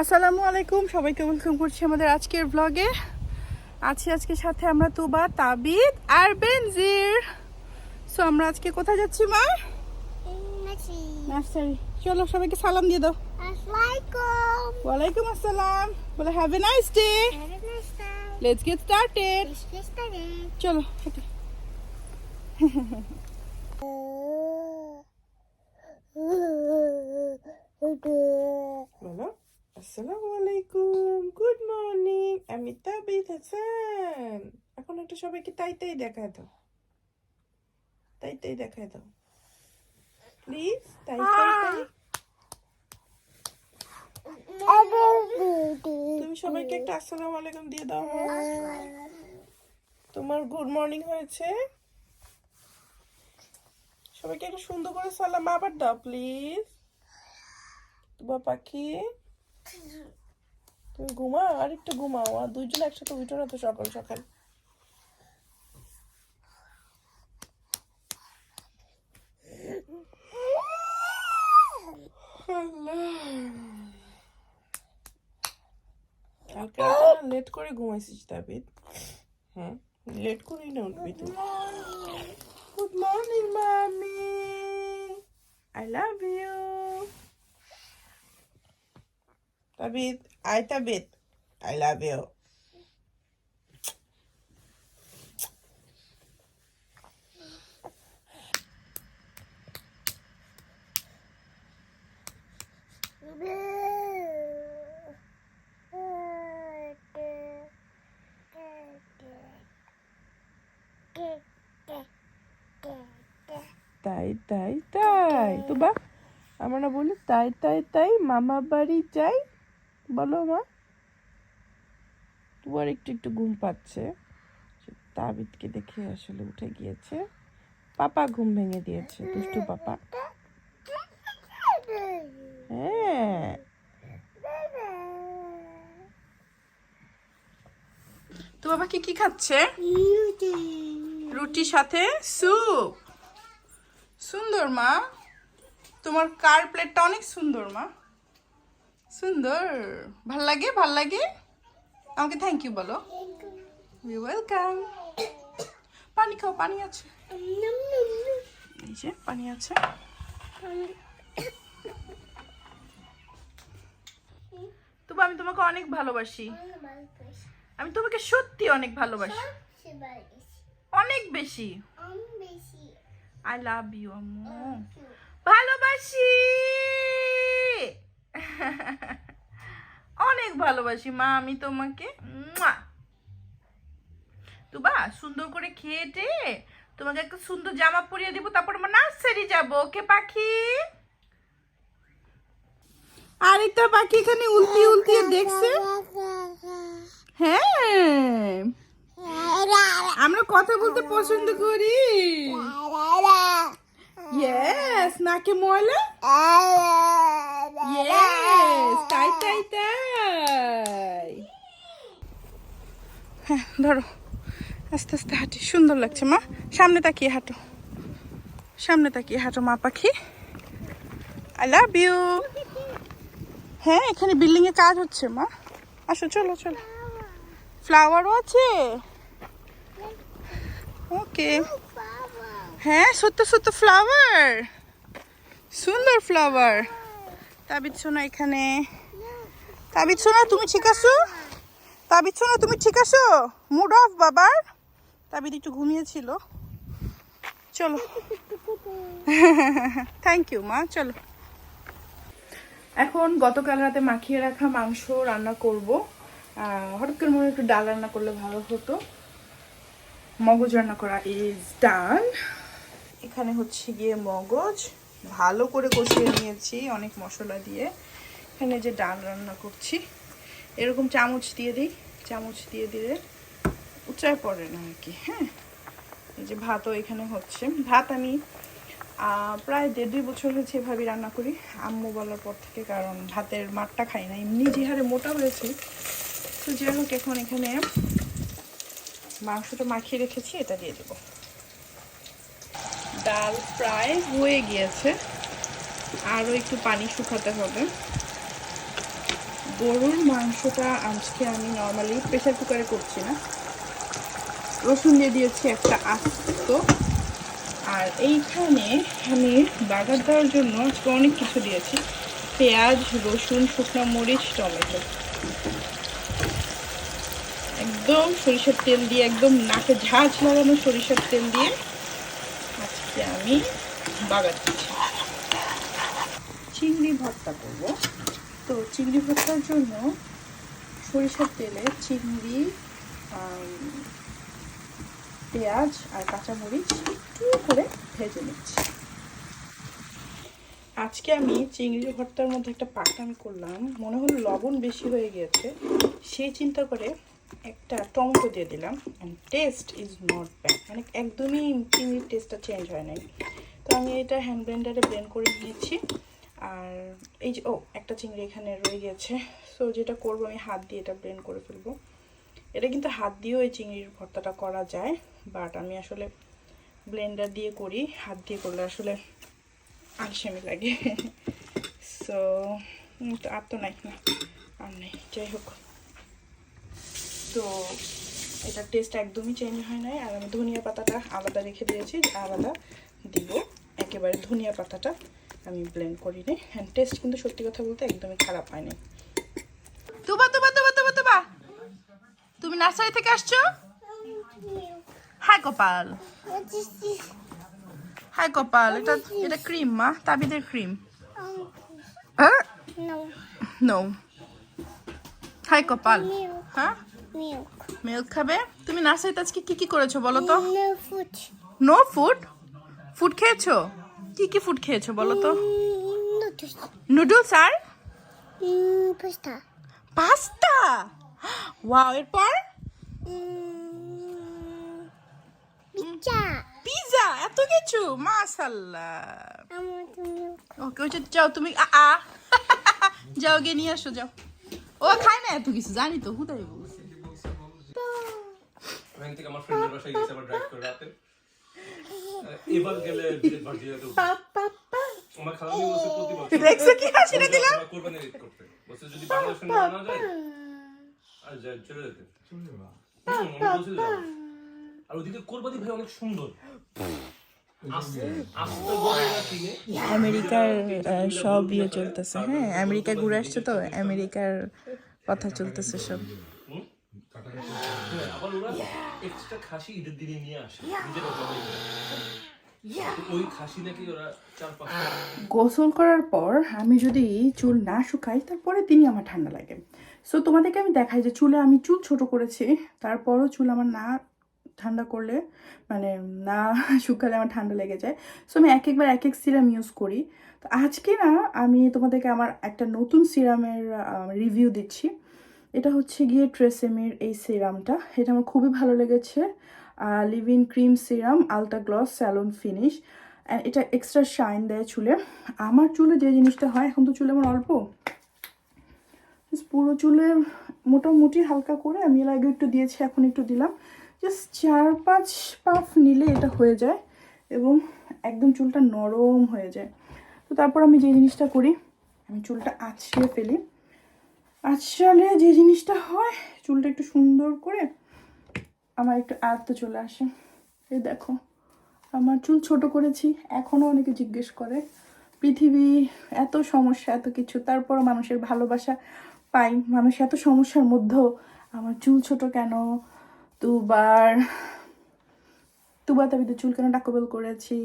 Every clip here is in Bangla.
আসসালামু আলাইকুম। সবাইকে ওয়েলকাম করছি আমাদের আজকের ব্লগে আছি আজকে সাথে আমরা তুবা তাবিদ আর বেনজির। সো আমরা আজকে কোথায় যাচ্ছি মা? নার্সারি চলো সবাইকে সালাম দিয়ে দাও। Assalamualaikum. ওয়ালাইকুম আসসালাম। বলে have a nice day Have a let's get started Let's get started. চলো হাঁটো। বলো আসসালামু আলাইকুম গুড মর্নিং আমি তাবিদ হাসান। এখন একটা সবাইকে তাই তাই দেখায় দাও। তাই তাই দেখায় দাও। প্লিজ তাই তাই তাই। তুমি সবাইকে একটা আসসালামু আলাইকুম দিয়ে দাও। তোমার গুড মর্নিং হয়েছে। সবাইকে একটা সুন্দর করে সালাম আবার দাও প্লিজ তোমার পাখি। তুমি ঘুমাও আর একটু ঘুমাও, আর দুইজন একসাথে উঠো না তো সকাল সকাল। লেট করে ঘুমাইছিস তাবিদ হ্যাঁ লেট করেই না উঠবি তুই গুড মর্নিং মামি I love you Tabid I Tabid I love you তাই তাই তাই। তো বা, আমরা বলি তাই তাই তাই মামা বাড়ি যাই। বলো মা। তোমার একটু একটু ঘুম পাচ্ছে। তাবিদকে দেখে আসলে উঠে গিয়েছে। পাপা ঘুম ভেঙে দিয়েছে, দুষ্টু পাপা। হ্যাঁ। তো বাবা কি কি খাচ্ছে? রুটির সাথে স্যুপ। সুন্দর মা। তোমার কার প্লেটটা অনেক সুন্দর মা। সুন্দর। ভালো লাগে ভালো লাগে? আমাকে থ্যাংক ইউ বলো। ইউ ওয়েলকাম পানি খাও পানি আছে। এই যে পানি আছে। তবু আমি তোমাকে অনেক ভালোবাসি। আমি তোমাকে সত্যি অনেক ভালোবাসি। অনেক বেশি। আই লাভ ইউ আম্মু। ভালোবাসি। অনেক ভালোবাসি মা আমি তোমাকে। তুবা সুন্দর করে খেয়েটে তোমাকে একটা সুন্দর জামা পরিয়ে দিব তারপর আমরা নার্সারি যাব ওকে পাখি? আরেকটা পাখি এখানে উল্টি উল্টিয়ে দেখছে। হ্যাঁ। আমরা কথা বলতে পছন্দ করি। ইয়েস নাকে ময়লা। ইয়েস তাই তাই তাই হ্যাঁ ধরো। আস্তে আস্তে হাঁটি। সুন্দর লাগছে মা। সামনে তাকিয়ে হাঁটো। সামনে তাকিয়ে হাঁটো মা পাখি। আই লাভ ইউ হ্যাঁ এখানে বিল্ডিং এ কাজ হচ্ছে মা। আসো চলো চলো। ফ্লাওয়ারও আছে। ওকে হ্যাঁ সত্য সত্য ফ্লাওয়ার সুন্দর ফ্লাওয়ার তাবিদ সোনা এখানে। তাবিদ সোনা তুমি ঠিক আছো? তাবিদ সোনা তুমি ঠিক আছো? মুড অফ বাবার। তাবিদ একটু ঘুমিয়েছিল। চলো। থ্যাংক ইউ মা। চলো। এখন গতকাল রাতে মাখিয়ে রাখা মাংস রান্না করব। হঠাৎ করে মনে একটু ডাল রান্না করলে ভালো হতো। মগজ রান্না করা ইজ ডান এখানে হচ্ছে গিয়ে মগজ। ভালো করে কষিয়ে নিয়েছি অনেক মশলা দিয়ে। এখানে যে ডাল রান্না করছি, এরকম চামচ দিয়ে দিই, চামচ দিয়ে দিলে উচ্চায় পড়ে না আর কি হ্যাঁ? এই যে ভাতও এখানে হচ্ছে। ভাত আমি প্রায় দেড় দুই বছর হয়েছে এভাবে রান্না করি। আম্মু বলার পর থেকে, কারণ ভাতের মাঠটা খাই না। এমনি যে হারে মোটা হয়েছে, তো যাই হোক, এখন এখানে মাংসটা মাখিয়ে রেখেছি, এটা দিয়ে দেবো। ডাল প্রায় হয়ে গিয়েছে। আরও একটু পানি শুকাতে হবে। গরুর মাংসটা আজকে আমি নর্মালি প্রেশার কুকারে করছি না। রসুন দিয়ে দিয়েছি একটা আস্ত। আর এইখানে আমি বাগার দেওয়ার জন্য আজকে অনেক কিছু দিয়েছি। পেঁয়াজ, রসুন, শুকনো মরিচ, টমেটো। একদম সরিষার তেল দিয়ে, একদম নাকে ঝাঁঝ লাগানো সরিষার তেল দিয়ে আমি বাগার দিচ্ছি চিংড়ি ভর্তা করব। তো চিংড়ি ভর্তার জন্য সরিষার তেলে চিংড়ি পেঁয়াজ আর কাঁচামরিচ একটু করে ভেজে নিচ্ছি। আজকে আমি চিংড়ি ভর্তার মধ্যে একটা পাকনামি করলাম। মনে হলো লবণ বেশি হয়ে গিয়েছে। সেই চিন্তা করে একটা টমেটো দিয়ে দিলাম টেস্ট ইজ নট ব্যাড মানে একদমই চিংড়ির টেস্টটা চেঞ্জ হয় নাই। তো আমি এটা হ্যান্ড ব্লেন্ডারে ব্লেন্ড করে নিয়েছি। আর এই যে, ও, একটা চিংড়ি এখানে রয়ে গেছে। সো যেটা করব, আমি হাত দিয়ে এটা ব্লেন্ড করে ফেলব। এটা কিন্তু হাত দিয়েও এই চিংড়ির ভর্তাটা করা যায় বাট আমি আসলে ব্লেন্ডার দিয়ে করি। হাত দিয়ে করলে আসলে আলসেমি লাগে। সো আর তো নাই, না, আর নেই। যাই হোক। তো এটার টেস্ট একদমই চেঞ্জ হয় নাই। আর আমি ধনিয়া পাতাটা আলাদা রেখে দিয়েছি আলাদা দিব। একেবারে ধনিয়া পাতাটা আমি ব্লেন্ড করি নি হ্যান্ড টেস্ট কিন্তু সত্যি কথা বলতে একদমই খারাপ হয়নি। তুবা তুবা তুবা তুবা তুবা। তুমি নার্সারি থেকে আসছো? হাই কপাল। হাই কপাল এটা এটা ক্রিম মা তাবিদের ক্রিম no. নো হাই কপাল। হ্যাঁ. মিল্ক খাবে? তুমি নার্সারিতে আজকে কি কি করেছ বলো তো. নো ফুড ফুড খেয়েছো? কি কি ফুড খেয়েছো বলো তো? Mm, নুডলস আর? Mm, pasta. পাস্তা ওয়াও এরপর? Mm, pizza. পিজা এত কিছু? মাশাল্লাহ I ওকে ওই যাও তুমি আ আ। যাও গিয়ে নিয়ে আসো যাও। ও খায় না এত কিছু জানি তো হুদাই বলছি। ওখান থেকে আমার ফ্রেন্ডের বাসায় গেছে আবার ড্রাইভ করে রাতে। এবার গেলে বিলেট আমার খালামি বলছে প্রতি বছর দেখছ কি হাসিটা দিলাম? কোরবানি ঈদ করতে। বলছে যদি বাংলাদেশে না না যায় আর চলে যেতে। ওদিকে কোরবানি ভাই অনেক সুন্দর। আমেরিকার সব ইয়ে চলতেছে হ্যাঁ আমেরিকা ঘুরে আসছে তো আমেরিকার কথা চলতেছে সব। আবার ওরা এক্সট্রা খাসি ঈদের দিনে নিয়ে আসে নিজেরা জবাই করে। তো ওই খাসি নাকি ওরা চার পাঁচটা গোসল করার পর আমি যদি চুল না শুকাই তারপরে দিনই আমার ঠান্ডা লাগে। সো তোমাদেরকে আমি দেখাই যে চুলে আমি চুল ছোট করেছি তারপরও চুল আমার না ঠান্ডা করলে মানে না শুকালে আমার ঠান্ডা লেগে যায়। সো আমি এক একবার এক এক সিরাম ইউজ করি। তো আজকে না আমি তোমাদেরকে আমার একটা নতুন সিরামের রিভিউ দিচ্ছি। এটা হচ্ছে গিয়ে ট্রেসেমির এই সিরামটা। এটা আমার খুবই ভালো লেগেছে। Livon cream serum ultra gloss, salon finish. And এটা এক্সট্রা শাইন দেয় চুলে। আমার চুলে যে জিনিসটা হয়, এখন তো চুলে আমার অল্প। পুরো চুলে মোটামুটি হালকা করে আমি এর আগে একটু দিয়েছি, এখন একটু দিলাম। জাস্ট চার পাঁচ পাফ নিলে এটা হয়ে যায় এবং একদম চুলটা নরম হয়ে যায়। তো তারপর আমি যে জিনিসটা করি, আমি চুলটা আছড়ে ফেলি। আছড়ালে যে জিনিসটা হয়, চুলটা একটু সুন্দর করে আমার একটু আয়ত্ত চলে আসে। এই দেখো, আমার চুল ছোট করেছি এখনও অনেকে জিজ্ঞেস করে, পৃথিবী এত সমস্যা, এত কিছু তারপর মানুষের ভালোবাসা পাই, মানুষ এত সমস্যার মধ্যেও আমার চুল ছোট কেন? দুবার তুবা তাবিতে চুল কেন ডাকবেল করেছি?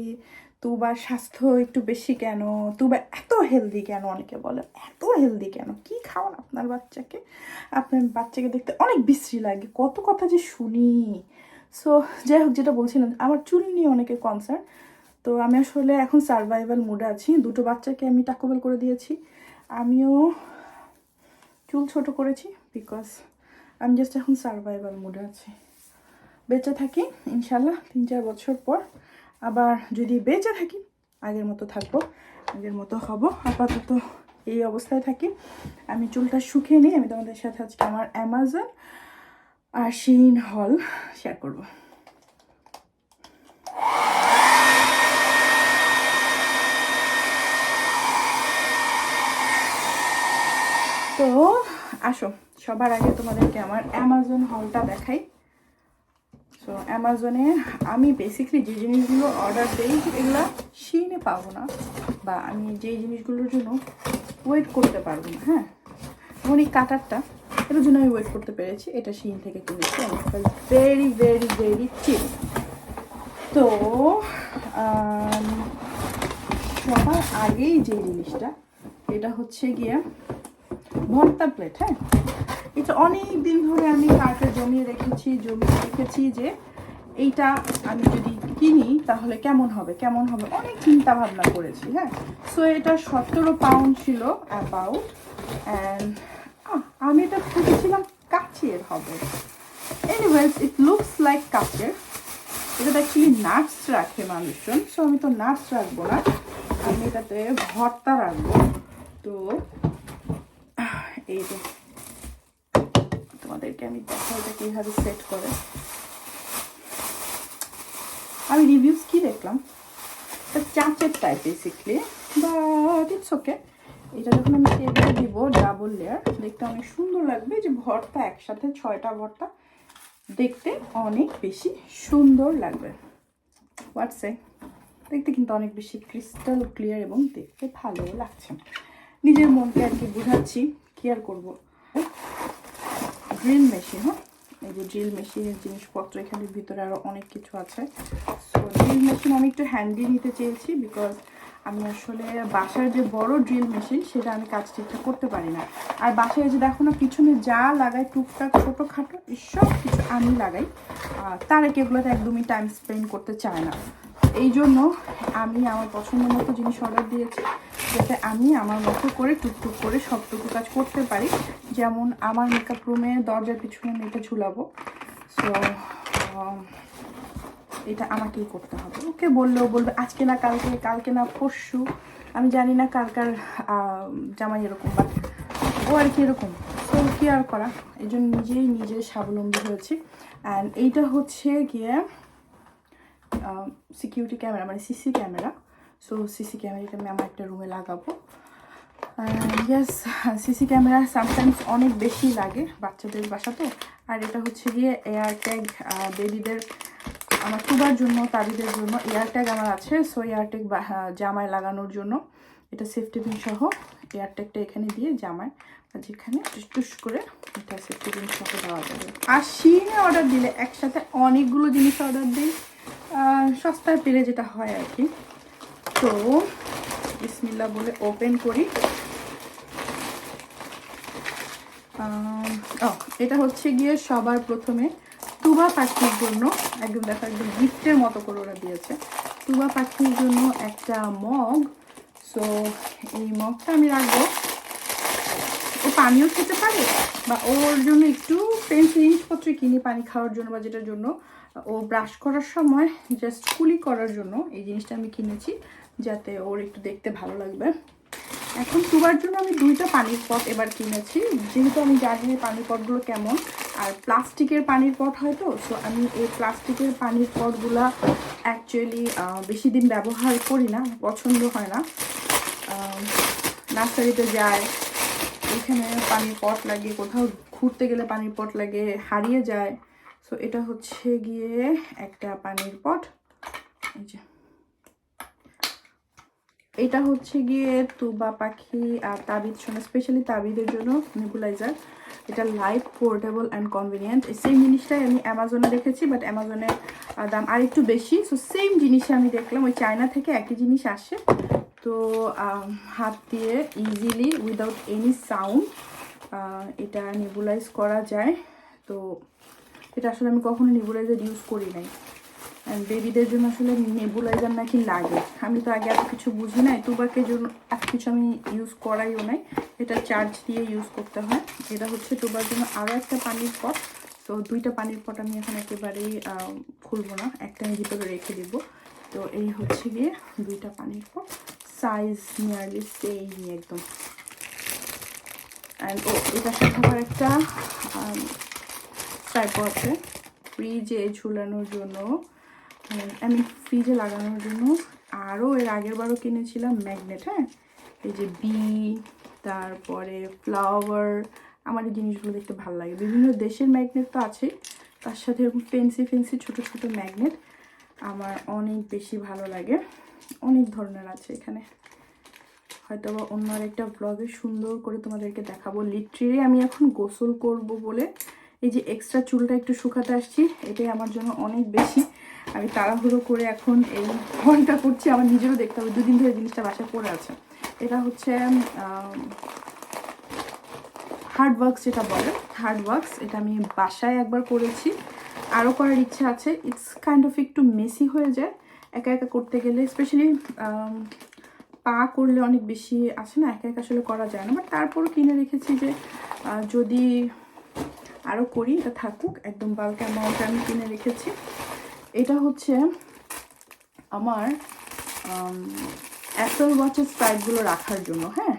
তুবার স্বাস্থ্য একটু বেশি কেন? তুবা এত হেলদি কেন অনেকে বলে? এত হেলদি কেন? কি খাওয়ান আপনার বাচ্চাকে? আপনার বাচ্চাকে দেখতে অনেক বিশ্রী লাগে। কত কথা যে শুনি। সো যাই হোক, যেটা বলছিলাম, আমার চুল নিয়ে অনেকে কনসার্ন তো আমি আসলে এখন সার্ভাইভাল মুডে আছি। দুটো বাচ্চাকে আমি টাকোবেল করে দিয়েছি। আমিও চুল ছোট করেছি বিকজ আমি জাস্ট এখন সার্ভাইভাল মুডে আছি। বেঁচে থাকি, ইনশাল্লাহ তিন চার বছর পর। আবার যদি বেঁচে থাকি, আগের মতো থাকব, আগের মতো হব, আপাতত এই অবস্থায় থাকি। আমি চুলটা শুকিয়ে নিই আমি তোমাদের সাথে আজকে আমার অ্যামাজন আর শিন হল শেয়ার করব। তো আসো, সবার আগে তোমাদেরকে আমার অ্যামাজন হলটা দেখাই। সো অ্যামাজনে আমি বেসিকলি যে জিনিসগুলো অর্ডার দিই, এগুলো শিনে পাবো না। বা আমি যেই জিনিসগুলোর জন্য ওয়েট করতে পারব না হ্যাঁ? যেমন এই কাটারটা, এটার জন্য আমি ওয়েট করতে পেরেছি। এটা শিন থেকে কিনেছি ভেরি ভেরি ভেরি চিপ তো সবার আগেই যে জিনিসটা, এটা হচ্ছে গিয়ে ভর্তা প্লেট হ্যাঁ? এটা অনেক দিন ধরে আমি কার্টে জমিয়ে রেখেছি জমিয়ে রেখেছি যে এইটা আমি যদি কিনি তাহলে কেমন হবে কেমন হবে? অনেক চিন্তা ভাবনা করেছি হ্যাঁ? সো এটা সতেরো পাউন্ড ছিল অ্যাবাউট অ্যান্ড আমি এটা খুঁজেছিলাম কাচের হবে। এনিওয়েজ ইট লুকস লাইক কাচের। এটাতে অ্যাকচুয়ালি নাটস রাখে মানুষজন। সো আমি তো নাটস রাখব না। আমি এটাতে ভর্তা রাখব। তো এই যে তোমাদেরকে আমি দেখাই এটা কীভাবে সেট করে। আমি রিভিউস কি দেখলাম? এটা চাচের type basically but it's okay এটা যখন আমি টেবিলে দিব ডাবল লেয়ার দেখতে অনেক সুন্দর লাগবে। যে ভর্তা, একসাথে ছয়টা ভর্তা, দেখতে অনেক বেশি সুন্দর লাগবে। হোয়াটসে দেখতে কিন্তু অনেক বেশি ক্রিস্টাল ক্লিয়ার এবং দেখতে ভালো লাগছে। নিজের মনকে আর কি বোঝাচ্ছি আর করব। ড্রিল মেশিন হ্যাঁ এই যে ড্রিল মেশিনের জিনিসপত্র এখানে ভিতরে আরও অনেক কিছু আছে। সো ড্রিল মেশিন আমি একটু হ্যান্ডি নিতে চেয়েছি বিকজ আমি আসলে বাসার যে বড় ড্রিল মেশিন সেটা আমি কাজ ঠিকঠাক করতে পারি না। আর বাসায় যে দেখো না, পিছনে যা লাগাই, টুকটাক ছোটোখাটো সব কিছু আমি লাগাই। তারা কি এগুলোতে একদমই টাইম স্পেন্ড করতে চায় না। এই জন্য আমি আমার পছন্দ মতো জিনিস অর্ডার দিয়েছি, যাতে আমি আমার মতো করে টুকটুক করে সবটুকু কাজ করতে পারি। যেমন আমার মেকআপ রুমে দরজার পিছনে আমি এটা ঝুলাবো। সো এটা আমাকেই করতে হবে। ওকে বললেও বলবে আজকে না কালকে কালকে না পরশু। আমি জানি না কালকার আহ, জামাই এরকম বা ও আর কি এরকম। তো কি আর করা? এই জন্য নিজেই নিজে স্বাবলম্বী হয়েছি। অ্যান্ড এইটা হচ্ছে গিয়ে সিকিউরিটি ক্যামেরা মানে সিসি ক্যামেরা সো সিসি ক্যামেরাটা আমি আমার একটা রুমে লাগাবো। ইয়েস সিসি ক্যামেরা সামটাইমস অনেক বেশি লাগে বাচ্চাদের বাসাতে। আর এটা হচ্ছে গিয়ে এয়ার ট্যাগ বেবিদের আমার টুবার জন্য, তাবিদের জন্য এয়ার ট্যাগ আমার আছে। সো এয়ার ট্যাগ জামায় লাগানোর জন্য এটা সেফটি পিন সহ এয়ার ট্যাগটা এখানে দিয়ে জামায় যেখানে টুস করে এটা সেফটি পিন সহ দেওয়া যাবে। আর সিনে অর্ডার দিলে একসাথে অনেকগুলো জিনিস অর্ডার দিই। সস্তায় পেলে যেটা হয় আর কি। তো বিসমিল্লা বলে ওপেন করি। এটা হচ্ছে গিয়ে সবার প্রথমে তুবা পাখির জন্য, একদম দেখো একদম গিফটের মতো করে ওরা দিয়েছে। তুবা পাখির জন্য একটা মগ। সো এই মগটা আমি রাখব। ও পানিও খেতে পারে, বা ওর জন্য একটু পেন্সিল জিনিসপত্র কিনি পানি খাওয়ার জন্য বা যেটার জন্য। ও ব্রাশ করার সময় জাস্ট কুলি করার জন্য এই জিনিসটা আমি কিনেছি, যাতে ওর একটু দেখতে ভালো লাগবে। এখন তুবার জন্য আমি দুইটা পানির পট এবার কিনেছি। যেহেতু আমি জানি পানির পটগুলো কেমন, আর প্লাস্টিকের পানির পট হয় তো সো আমি এই প্লাস্টিকের পানির পটগুলা অ্যাকচুয়ালি বেশি দিন ব্যবহার করি না, পছন্দ হয় না। নার্সারিতে যায় এখানে পানির পট লাগে, কোথাও ঘুরতে গেলে পানির পট লাগে, হারিয়ে যায়। সো এটা হচ্ছে গিয়ে একটা পানির পট। এই যে। এটা হচ্ছে গিয়ে তুবা পাখি আর তাবিদ জন্য স্পেশালি তাবিদের জন্য নেবুলাইজার এটা light portable and convenient same জিনিসটাই আমি অ্যামাজনে দেখেছি বাট অ্যামাজনে দাম আর একটু বেশি। সো সেম জিনিসে আমি দেখলাম, ওই চায়না থেকে একই জিনিস আসে। তো হাত দিয়ে ইজিলি উইদাউট এনি সাউন্ড এটা নেবুলাইজ করা যায়। তো, এটা আসলে আমি কখনো নেবুলাইজার ইউজ করি নাই। বেবিদের জন্য আসলে নেবুলাইজার নাকি লাগে? আমি তো আগে এত কিছু বুঝি নাই তুবাকের জন্য এত কিছু আমি ইউজ করাইও নাই। এটা চার্জ দিয়ে ইউজ করতে হয়। এটা হচ্ছে তুবার জন্য আরও একটা পানির পট তো দুইটা পানির পট আমি এখন একেবারেই খুলবো না। একটা আমি ভিতরে রেখে দিব। তো এই হচ্ছে গিয়ে দুইটা পানির পট সাইজ নিয়ারলি সেম একদম। অ্যান্ড ও এটার সাথে একটা ট্রাইপড আছে। ফ্রিজে ঝুলানোর জন্য আই মিন ফ্রিজে লাগানোর জন্য আরও এর আগের বারও কিনেছিলাম ম্যাগনেট হ্যাঁ? এই যে বি, তারপরে ফ্লাওয়ার, আমার এই জিনিসগুলো দেখতে ভালো লাগে। বিভিন্ন দেশের ম্যাগনেট তো আছে, তার সাথে এরকম ফেন্সি ফেন্সি ছোট ছোট ম্যাগনেট আমার অনেক বেশি ভালো লাগে। অনেক ধরনের আছে এখানে। হয়তো বা অন্য আরেকটা ব্লগে সুন্দর করে তোমাদেরকে দেখাবো। লিটারেলি আমি এখন গোসল করব বলে এই যে এক্সট্রা চুলটা একটু শুকাতে আসছি, এটাই আমার জন্য অনেক বেশি। আমি তাড়াহুড়ো করে এখন এই হলটা করছি, আমার নিজেরও দেখতে হবে, দুদিন ধরে জিনিসটা বাসায় পড়ে আছে। এটা হচ্ছে হার্ড ওয়ার্কস যেটা বলে হার্ড ওয়ার্কস এটা আমি বাসায় একবার করেছি। আরও করার ইচ্ছা আছে ইটস কাইন্ড অফ একটু মেসি হয়ে যায়। একা একা করতে গেলে স্পেশালি পা করলে অনেক বেশি আছে না, একা একা আসলে করা যায় না। বাট তারপরও কিনে রেখেছি যে যদি আরও করি, এটা থাকুক। একদম বাল্ক অ্যামাউন্টে আমি কিনে রেখেছি। এটা হচ্ছে আমার অ্যাপেল ওয়াচের স্ট্রাইপগুলো রাখার জন্য হ্যাঁ?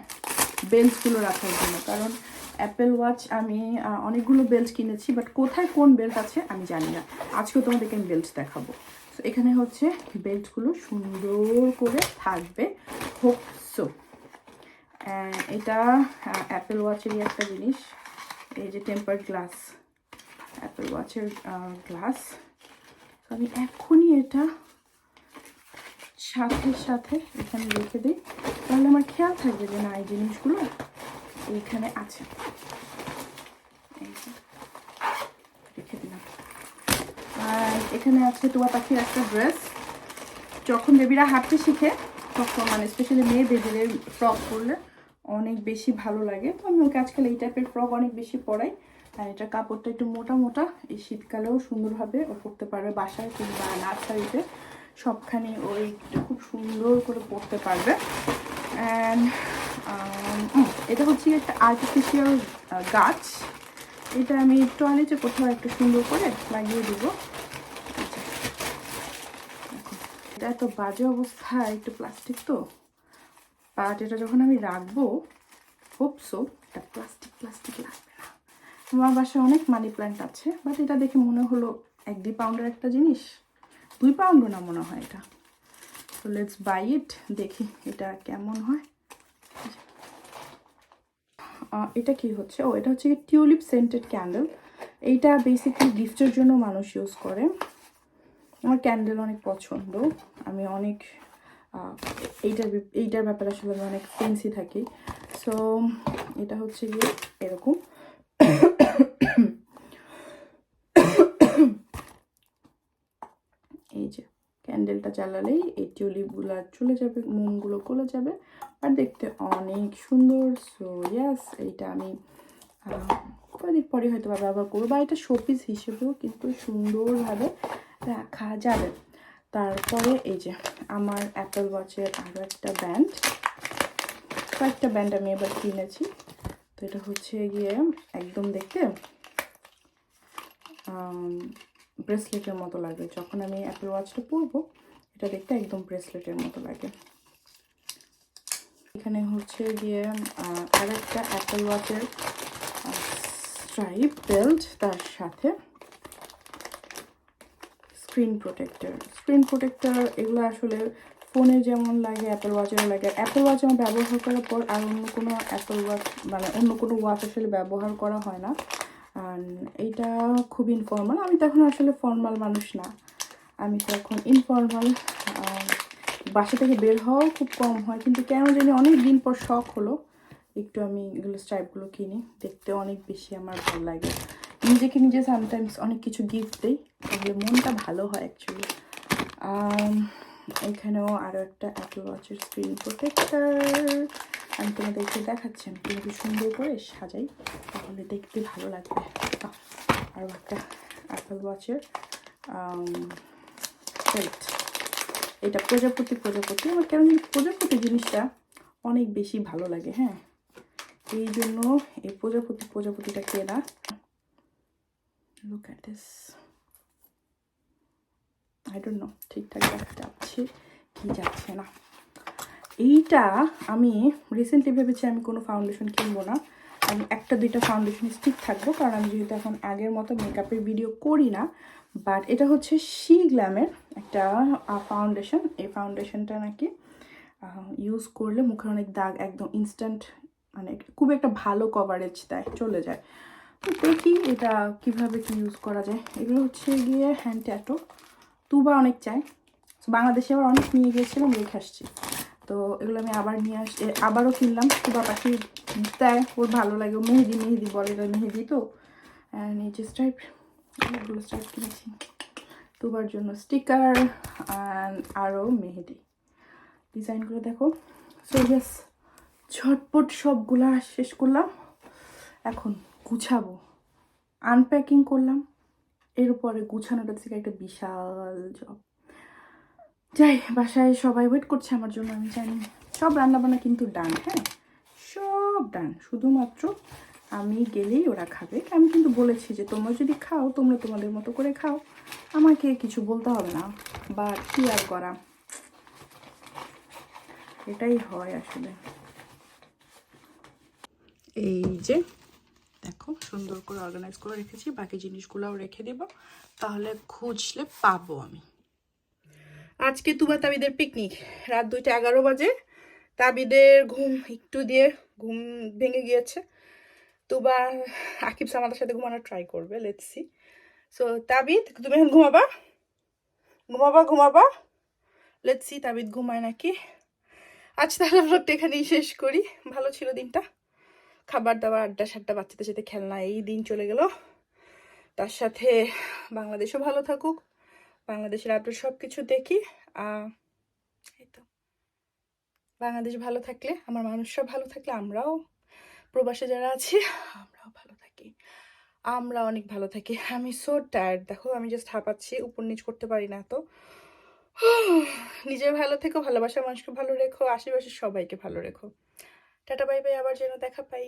বেল্টগুলো রাখার জন্য। কারণ অ্যাপেল ওয়াচ আমি অনেকগুলো বেল্ট কিনেছি বাট কোথায় কোন বেল্ট আছে আমি জানি না। আজকেও তোমাদেরকে আমি বেল্ট দেখাবো। তো এখানে হচ্ছে বেল্টগুলো সুন্দর করে থাকবে। হোপ সো এটা অ্যাপেল ওয়াচেরই একটা জিনিস। এই যে টেম্পার গ্লাস অ্যাপেল ওয়াচের গ্লাস আমি এখনই এটা সাথে সাথে এখানে রেখে দিই। তাহলে আমার খেয়াল থাকবে যে না, এই জিনিসগুলো এইখানে আছে। রেখে দিলাম। আর এখানে আছে টোয়া পাখির একটা ড্রেস যখন বেবিরা হাঁটতে শিখে, তখন মানে স্পেশালি মেয়ে বেবিদের ফ্রক পরলে অনেক বেশি ভালো লাগে। তো আমি ওকে আজকাল এই টাইপের ফ্রক অনেক বেশি পরাই। আর এটা কাপড়টা একটু মোটা মোটা। এই শীতকালেও সুন্দরভাবে ও পরতে পারবে। বাসায় কিংবা নার্সারিতে সবখানে ও ওই খুব সুন্দর করে পরতে পারবে। অ্যান্ড এটা হচ্ছে একটা আর্টিফিশিয়াল গাছ। এটা আমি টয়লেটে কোথাও একটা সুন্দর করে লাগিয়ে দেবো। এটা এত বাজে অবস্থা, একটু প্লাস্টিক তো। বাট এটা যখন আমি রাখব হোপসো এটা প্লাস্টিক প্লাস্টিক লাগবে না। আমার বাসায় অনেক মানি প্ল্যান্ট আছে বাট এটা দেখে মনে হলো এক দুই পাউন্ডের একটা জিনিস। দুই পাউন্ডও না মনে হয় এটা। তো লেটস বাই ইট দেখি এটা কেমন হয়। এটা কি হচ্ছে? ও, এটা হচ্ছে টিউলিপ সেন্টেড ক্যান্ডেল এইটা বেসিক্যালি গিফটের জন্য মানুষ ইউজ করে। আমার ক্যান্ডেল অনেক পছন্দ। আমি অনেক এইটার এইটার ব্যাপারে আসলে আমি অনেক ফেন্সি থাকি। সো এটা হচ্ছে গিয়ে এরকম। এই যে ক্যান্ডেলটা জ্বালালেই এই টিউলিপগুলো চলে যাবে মোমগুলো গলে যাবে আর দেখতে অনেক সুন্দর। সো ইয়াস এইটা আমি কয়েকদিন পরে হয়তো ব্যবহার করব বা এটা শোপিস হিসেবেও কিন্তু সুন্দরভাবে রাখা যাবে। তারপরে এই যে আমার অ্যাপেল ওয়াচের আরও একটা ব্যান্ড। কয়েকটা ব্যান্ড আমি এবার কিনেছি। তো এটা হচ্ছে গিয়ে একদম দেখতে ব্রেসলেটের মতো লাগে। যখন আমি অ্যাপেল ওয়াচটা পরবো, এটা দেখতে একদম ব্রেসলেটের মতো লাগে। এখানে হচ্ছে গিয়ে আর একটা অ্যাপেল ওয়াচের স্ট্রাইপ বেল্ট তার সাথে স্ক্রিন প্রোটেক্টর স্ক্রিন প্রোটেক্টর এগুলো আসলে ফোনে যেমন লাগে অ্যাপেল ওয়াচেরও লাগে। অ্যাপেল ওয়াচ আমার ব্যবহার করার পর আর অন্য কোনো অ্যাপেল ওয়াচ মানে অন্য কোনো ওয়াচ আসলে ব্যবহার করা হয় না। এইটা খুব ইনফর্মাল আমি তখন আসলে ফর্মাল মানুষ না। আমি তো এখন ইনফর্মাল বাসা থেকে বের হওয়াও খুব কম হয়। কিন্তু কেন জানি অনেক দিন পর শখ হলো। একটু আমি এগুলো স্ট্রাইপগুলো কিনি। দেখতে অনেক বেশি আমার ভালো লাগে। নিজেকে নিজে সামটাইমস অনেক কিছু গিফট দিই, তাহলে মনটা ভালো হয় অ্যাকচুয়ালি এখানেও আরও একটা অ্যাপল ওয়াচের স্ক্রিন প্রোটেক্টর আমি তোমাদেরকে দেখাচ্ছি, আমি কীভাবে সুন্দর করে সাজাই, তাহলে দেখতে ভালো লাগবে। আরও একটা অ্যাপল ওয়াচের বেল্ট এটা প্রজাপতি প্রজাপতি। আমার কেন প্রজাপতি জিনিসটা অনেক বেশি ভালো লাগে হ্যাঁ। এই জন্য এই প্রজাপতি, প্রজাপতিটা কেনা। Look at this I don't know ঠিকঠাক যাচ্ছে কি যাচ্ছে না। এইটা আমি রিসেন্টলি ভেবেছি আমি কোনো ফাউন্ডেশন কিনবো না। আমি একটা দুইটা ফাউন্ডেশন স্টিক থাকব, কারণ আমি যেহেতু এখন আগের মতো মেকআপের ভিডিও করি না। বাট এটা হচ্ছে শি গ্ল্যামের একটা ফাউন্ডেশন এই ফাউন্ডেশনটা নাকি ইউজ করলে মুখের অনেক দাগ একদম ইনস্ট্যান্ট মানে খুব একটা ভালো কভারেজ দেয়, চলে যায়। দেখি এটা কীভাবে কি ইউজ করা যায়। এগুলো হচ্ছে গিয়ে হ্যান্ড ট্যাটো তুবা অনেক চাই। বাংলাদেশে আবার অনেক নিয়ে গিয়েছিলাম রেখে আসছি। তো এগুলো আমি আবার নিয়ে আস আবারও কিনলাম। তুবা পাখি দেয়, ওর ভালো লাগে। মেহেদি মেহেদি বলে, এটা মেহেদি তো। যে স্ট্রাইপ অনেকগুলো স্ট্রাইপ কিনেছি। তুবার জন্য স্টিকার আরও মেহেদি। ডিজাইনগুলো দেখো। সো ইয়াস ঝটপট সবগুলা শেষ করলাম। এখন গুছাবো। আনপ্যাকিং করলাম। এরপরে গুছানোটা থেকে একটা বিশাল জব যাই, বাসায় সবাই ওয়েট করছে আমার জন্য, আমি জানি। সব রান্নাবান্না কিন্তু ডান হ্যাঁ? সব ডান শুধুমাত্র আমি গেলেই ওরা খাবে। আমি কিন্তু বলেছি যে, তোমরা যদি খাও, তোমরা তোমাদের মতো করে খাও। আমাকে কিছু বলতে হবে না। বা কি আর করা? এটাই হয় আসলে। এই যে দেখো, সুন্দর করে অর্গানাইজ করে রেখেছি, বাকি জিনিসগুলোও রেখে দেব। তাহলে খুঁজলে পাবো আমি। আজকে তুবা তাবিদের পিকনিক রাত দুইটা এগারো বাজে। তাবিদের ঘুম একটু দিয়ে ঘুম ভেঙে গিয়েছে। তুবা, আকিব আমাদের সাথে ঘুমানোর ট্রাই করবে লেটসি সো তাবিদ, তুমি এখন ঘুমাবা? ঘুমাবা ঘুমাবা? লেটসি তাবিদ ঘুমায় নাকি? আজ তাহলে ব্লগটা এখানেই শেষ করি। ভালো ছিল দিনটা। খাবার দাবার, আড্ডা সাড্ডা, বাচ্চাদের সাথে খেলনা, এই দিন চলে গেল। তার সাথে বাংলাদেশও ভালো থাকুক। বাংলাদেশের আপডেট সব কিছু দেখি এই তো। বাংলাদেশ ভালো থাকলে, আমার মানুষরা ভালো থাকলে, আমরাও প্রবাসে যারা আছি, আমরাও ভালো থাকি। আমরা অনেক ভালো থাকি। আমি সো টায়ার্ড দেখো, আমি জাস্ট হাঁপাচ্ছি, উপর নিচ করতে পারি না তো নিজে ভালো থেকো, ভালোবাসার মানুষকে ভালো রেখো, আশেপাশের সবাইকে ভালো রেখো। টাটা বাই বাই আবার যেন দেখা পাই।